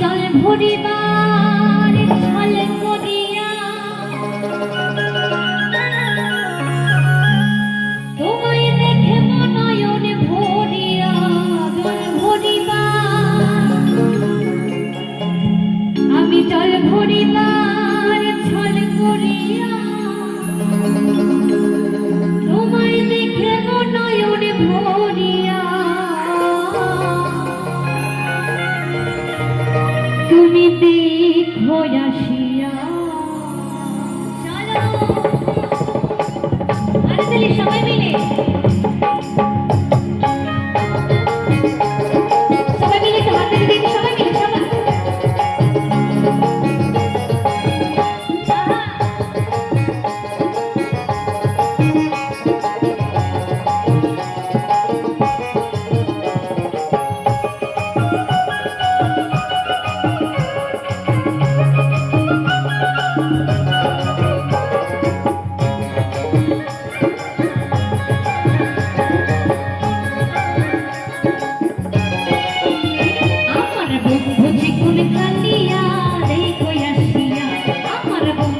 জল ভরিবা তুমি দেখো আসিয়া। সবাই মিলে।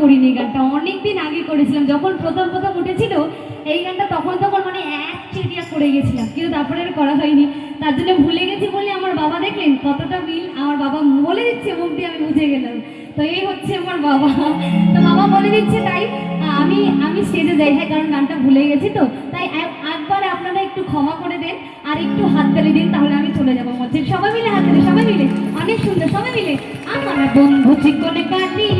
করিনি গানটা। অনেক দিন আগে করেছিলাম যখন প্রথম প্রথম উঠেছিল এই গানটা তখন তখন করে গেছিলাম, কিন্তু তারপরে আর করা হয়নি। তার জন্য ভুলে গেছি বলে আমার বাবা দেখলেন, কতটা মিল আমার বাবা বলে দিচ্ছে, মুখ দিয়ে আমি বুঝে গেলাম। তো এই হচ্ছে আমার বাবা। তো বাবা বলে দিচ্ছে, তাই, আমি আমি স্টেজে যাই হ্যাঁ কারণ গানটা ভুলে গেছি তো। তাই একবার আপনারা একটু ক্ষমা করে দেন আর একটু হাততালি দিন, তাহলে আমি চলে যাব মধ্যে সবাই মিলে হাত হাততালি সবাই মিলে। অনেক সুন্দর, সবাই মিলে। আমার বন্ধু চিকনে আসিয়া